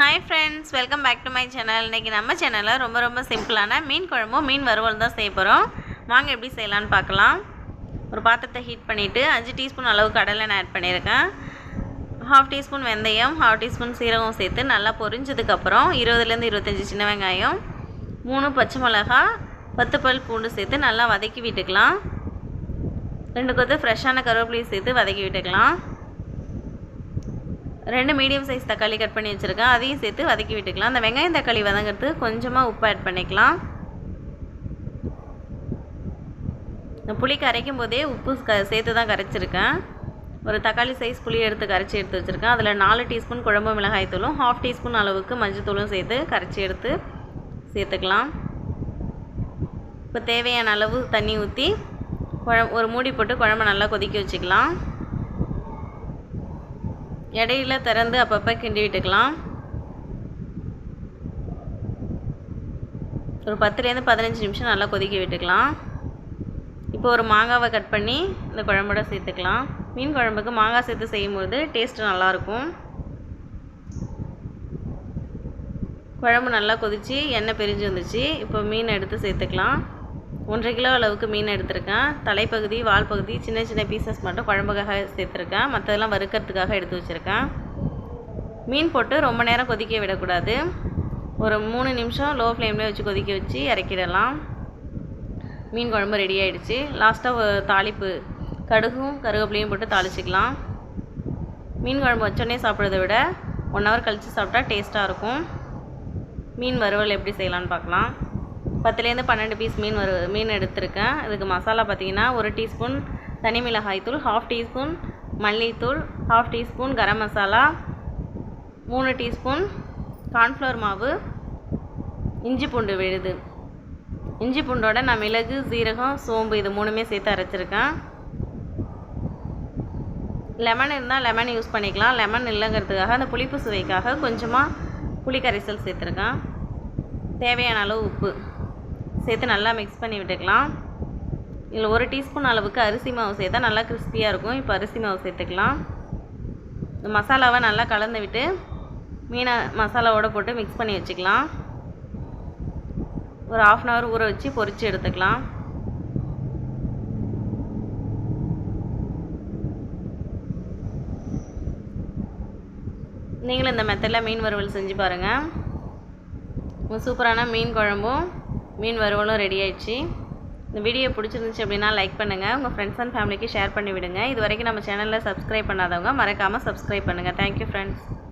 Hi friends welcome back to my channel இன்றைக்கி நம்ம சேனலில் ரொம்ப ரொம்ப சிம்பிளான மீன் குழம்பும் மீன் வறுவல் தான் செய்ய போகிறோம் வாங்க எப்படி செய்யலான்னு பார்க்கலாம். ஒரு பாத்திரத்தை ஹீட் பண்ணிவிட்டு அஞ்சு டீஸ்பூன் அளவு கடலை நான் ஆட் பண்ணியிருக்கேன். ஹாஃப் டீஸ்பூன் வெந்தயம் ஹாஃப் டீஸ்பூன் சீரகம் சேர்த்து நல்லா பொரிஞ்சதுக்கப்புறம் இருபதுலேருந்து இருபத்தஞ்சி சின்ன வெங்காயம் மூணு பச்சை மிளகா பத்து பல் பூண்டு சேர்த்து நல்லா வதக்கி விட்டுக்கலாம். ரெண்டு கொத்து ஃப்ரெஷ்ஷான கருவேப்பிலையும் சேர்த்து வதக்கி விட்டுக்கலாம். ரெண்டு மீடியம் சைஸ் தக்காளி கட் பண்ணி வச்சுருக்கேன். அதையும் சேர்த்து வதக்கி விட்டுக்கலாம். அந்த வெங்காயம் தக்காளி வதங்கிறதுக்கு கொஞ்சமாக உப்பு ஆட் பண்ணிக்கலாம். இந்த புளி கரைக்கும் போதே உப்பு க சேர்த்து தான் கரைச்சிருக்கேன். ஒரு தக்காளி சைஸ் புளி எடுத்து கரைச்சி எடுத்து வச்சுருக்கேன். அதில் நாலு டீஸ்பூன் குழம்பு மிளகாய் தூளும் ஹாஃப் டீஸ்பூன் அளவுக்கு மஞ்சள் தூளும் சேர்த்து கரைச்சி எடுத்து சேர்த்துக்கலாம். இப்போ தேவையான அளவு தண்ணி ஊற்றி குழம்பு ஒரு மூடி போட்டு குழம்பு நல்லா கொதிக்க வச்சுக்கலாம். இடையில திறந்து அப்பப்போ கிண்டி விட்டுக்கலாம். ஒரு பத்துலேருந்து பதினஞ்சு நிமிஷம் நல்லா கொதிக்க விட்டுக்கலாம். இப்போ ஒரு மாங்காவை கட் பண்ணி இந்த குழம்போட சேர்த்துக்கலாம். மீன் குழம்புக்கு மாங்காய் சேர்த்து செய்யும்போது டேஸ்ட்டு நல்லாயிருக்கும். குழம்பு நல்லா கொதித்து எண்ணெய் பிரிஞ்சு வந்துச்சு. இப்போ மீன் எடுத்து சேர்த்துக்கலாம். ஒன்றரை கிலோ அளவுக்கு மீன் எடுத்திருக்கேன். தலைப்பகுதி வால் பகுதி சின்ன சின்ன பீசஸ் மட்டும் குழம்புக்காக சேர்த்துருக்கேன். மற்றதெல்லாம் வறுக்கிறதுக்காக எடுத்து வச்சுருக்கேன். மீன் போட்டு ரொம்ப நேரம் கொதிக்க விடக்கூடாது. ஒரு மூணு நிமிஷம் லோ ஃப்ளேம்லேயே வச்சு கொதிக்க வச்சு இறக்கிடலாம். மீன் குழம்பு ரெடி ஆகிடுச்சு லாஸ்ட்டாக தாளிப்பு கடுகும் கருவேப்பிலையும் போட்டு தாளிச்சிக்கலாம். மீன் குழம்பு வச்சோடனே சாப்பிட்றத விட ஒன் ஹவர் கழித்து சாப்பிட்டா டேஸ்ட்டாக இருக்கும். மீன் வறுவல் எப்படி செய்யலான்னு பார்க்கலாம். பத்துலேருந்து பன்னெண்டு பீஸ் மீன் வரு மீன் எடுத்திருக்கேன். இதுக்கு மசாலா பார்த்தீங்கன்னா ஒரு டீஸ்பூன் தனி மிளகாய் தூள் ஹாஃப் டீஸ்பூன் மல்லித்தூள் ஹாஃப் டீஸ்பூன் கரம் மசாலா மூணு டீஸ்பூன் கார்ன்ஃப்ளவர் மாவு இஞ்சி பூண்டு விழுது. இஞ்சி பூண்டோட நான் மிளகு சீரகம் சோம்பு இது மூணுமே சேர்த்து அரைச்சிருக்கேன். லெமன் இருந்தால் லெமன் யூஸ் பண்ணிக்கலாம். லெமன் இல்லைங்கிறதுக்காக அந்த புளிப்பு சுவைக்காக கொஞ்சமாக புளி கரைசல் சேர்த்துருக்கேன். தேவையான அளவு உப்பு. சேர்த்து நல்லா மிக்ஸ் பண்ணி விட்டுக்கலாம். இதில் ஒரு டீஸ்பூன் அளவுக்கு அரிசி மாவு சேர்த்தா நல்லா கிறிஸ்பியாக இருக்கும். இப்போ அரிசி மாவு சேர்த்துக்கலாம். இந்த மசாலாவை நல்லா கலந்து விட்டு மீனை மசாலாவோடு போட்டு மிக்ஸ் பண்ணி வச்சுக்கலாம். ஒரு ஆஃப் அன் ஹவர் ஊற வச்சு பொரித்து எடுத்துக்கலாம். நீங்களும் இந்த மெத்தடில் மீன் வறுவல் செஞ்சு பாருங்கள் சூப்பரான மீன் குழம்பும் மீன் வறுவலும் ரெடி ஆயிடுச்சு. இந்த வீடியோ பிடிச்சிருந்துச்சு அப்படின்னா லைக் பண்ணுங்கள் உங்கள் ஃப்ரெண்ட்ஸ் அண்ட் ஃபேமிலிக்கு ஷேர் பண்ணி விடுங்க இது வரைக்கும் நம்ம சேனலில் சப்ஸ்கிரைப் பண்ணாதவங்க மறக்காமல் சப்ஸ்கிரைப் பண்ணுங்கள் தேங்க்யூ ஃப்ரெண்ட்ஸ்